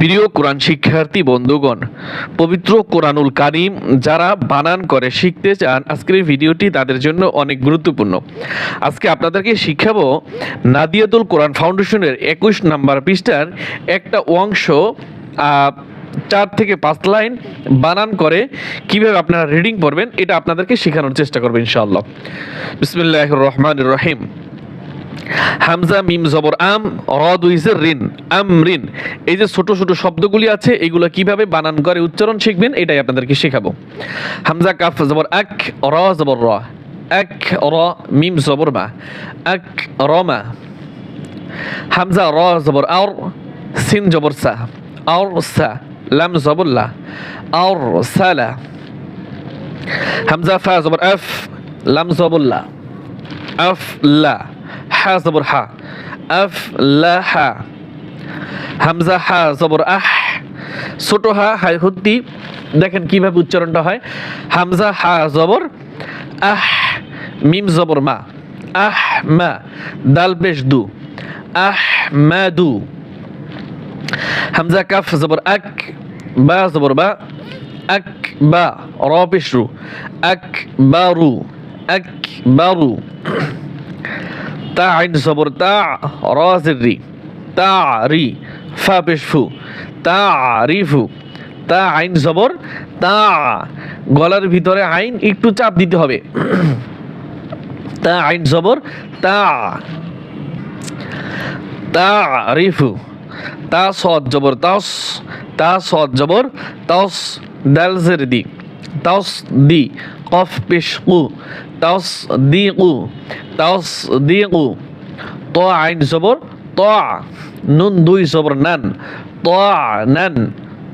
প্রিয় কোরআন শিক্ষার্থী, বন্ধুগণ, পবিত্র কোরআনুল কারিম যারা বানান করে, শিখতে চান, আজকের ভিডিওটি তাদের জন্য অনেক গুরুত্বপূর্ণ। আজকে আপনাদেরকে শিখাবো নাদিয়াতুল কোরআন ফাউন্ডেশনের একুশ নাম্বার পৃষ্ঠার একটা অংশ চার থেকে পাঁচ লাইন বানান করে কীভাবে আপনারা রিডিং পড়বেন, এটা আপনাদেরকে শেখানোর চেষ্টা করবেন ইনশাআল্লাহ। বিসমিল্লাহ রহমান রহিম। হামজা, মিম, জবর, আম র দুইজের রিন, আম রিন। এই যে ছোট ছোট শব্দগুলি আছে, এগুলো কীভাবে বানান করে উচ্চারণ শিখবেন, এটাই আপনাদেরকে শেখাবো। হামজা, কাফ, জবর এক র, জবর, র। এক র, মিম, জবর মা এক রমা হামজা, র, জবর আর সিন, জবর, সা। আর সা। লাম, জবর, লা। সালা হামজা, ফা, জবর, আফ। লাম, জবর, লা। আফ, লা। হা জবর হা। আফ, লা, হা। হামজা, হা, জবর, আহ। ছোট হা, হাই, হুদ্দি। দেখেন কীভাবে উচ্চারণটা হয়। হামজা, হা, জবর, আহ। মিম, জবর, মা। আহ, মা। দাল, পেশ, দু। আহ, মা, দু। হামজা, কাফ, জবর, আক। বা, জবর, বা। আক, বা। র, পেশ, রু। আক, বা, রু। আক, বা, রু। তা আইন জবর তা রি তা রি, ফা পেশ ফু তা রিফু, তা আইন জবর তা গলার ভিতরে আইন একটু চাপ দিতে হবে। তা আইন জবর তা তা রিফু, তা সদ জবর, তাস, তা সদ জবর, তাস দালজের দি, তাস দি, কফ পেশ কু তাস দি ত আইন জবর ত, নুন দুই জবর নান, ত নান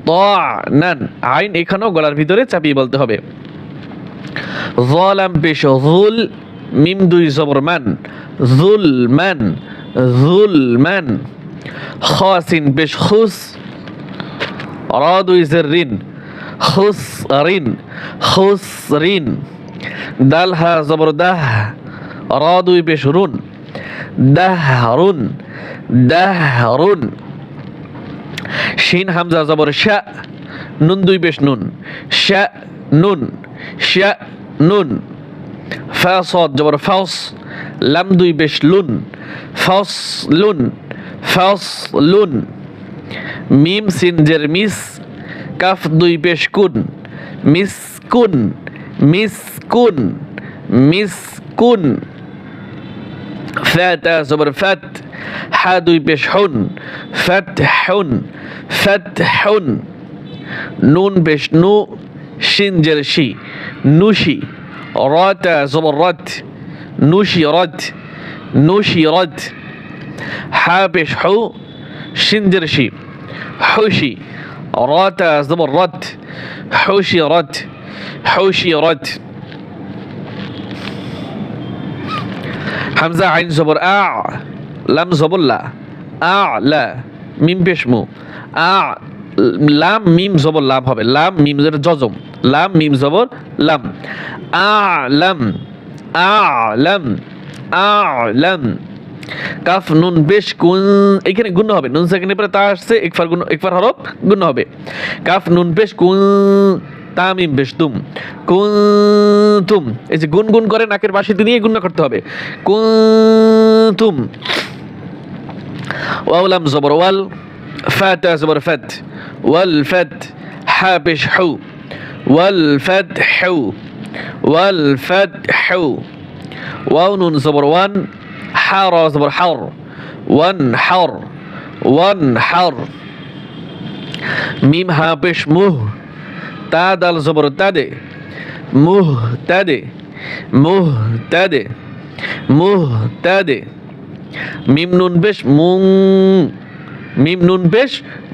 ত নান। আইন এখানেও গলার ভিতরে চাপিয়ে বলতে হবে। জলাম পেশ জুল মিম দুই জবর মান জুল মান জুল মান খাসিন পেশ, খুস র দুই জের রিন খুস রিন খুস রিন। দাল হা জবর দাহ র দুই পেশ রুন দাহরুন দাহরুন। শিন হামজা জবর শা নুন দুই পেশ নুন শা নুন শা নুন। ফা সদ জবর ফাউস লাম দুই পেশ লুন ফাউস লুন ফাউস লুন। মিম সিন জের মিস, কাফ দুই পেশ কুন, মিস কুন। মিস কুন মিস কুন فات زبر فت حادو بشحن فتح فتح نون بش نو شين جرشي نوشي رات زبر رت نوشي رت نوشي رت حا بش حو شين جرشي حوشي رات زبر رت حوشي رت হাউশিরত হামজা আইন জবর আ লাম জবল্লা আ লা মিম পেশমু আ লাম মিম জবর লাম হবে. লাম মিম জজম লাম মিম জবর লাম আলাম আলাম আলাম কাফ নুন বেশ কুন এখানে গুণ হবে। নুন সেকেন্ডের পরে তা আসছে। একবার গুণ একবার হরফ গুণ হবে। কাফ নুন বেশ কুন তামিম বেশ তুম কুন্তুম। এই যে গুন গুন করে নাকের বাসিতে নিয়ে গুণ করতে হবে। কুন্তুম। ওয়ালাম জবর, ওয়াল ফাতা জবর ফাত ওয়াল ফাত হা পেশ হু। ওয়াল ফাত হু। ওয়াল ফাত হু। ওয়াও নুন জবর, ওয়ান হা র জবর, হার। ওয়ান হার ওয়ান হার। মিম হা পেশ মুহ। তা দাল জবর তাদে মুহ তাদে মুহ তাদে মুহ তাদে মিম নুন বেশ মুং, মিম নুন বেশ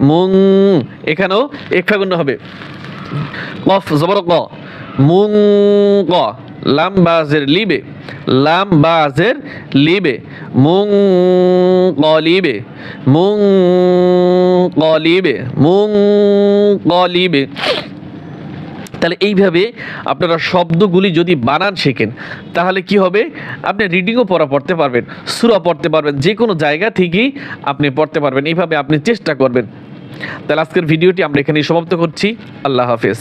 মুং, এখানেও একফাগুণ্য হবে। কফ জবর ক, মুং ক লাম বাজের লিবে লাম বাজের লিবে, মুং কলিবে মুং কলিবে মুং কলিবে তাহলে এইভাবে আপনারা শব্দগুলি যদি বানান শেখেন, তাহলে কি হবে? আপনি রিডিংও পড়া পড়তে পারবেন সুরা পড়তে পারবেন যে কোনো জায়গা থেকেই আপনি পড়তে পারবেন। এইভাবে আপনি চেষ্টা করবেন। তাহলে আজকের ভিডিওটি আমরা এখানেই সমাপ্ত করছি। আল্লাহ হাফেজ।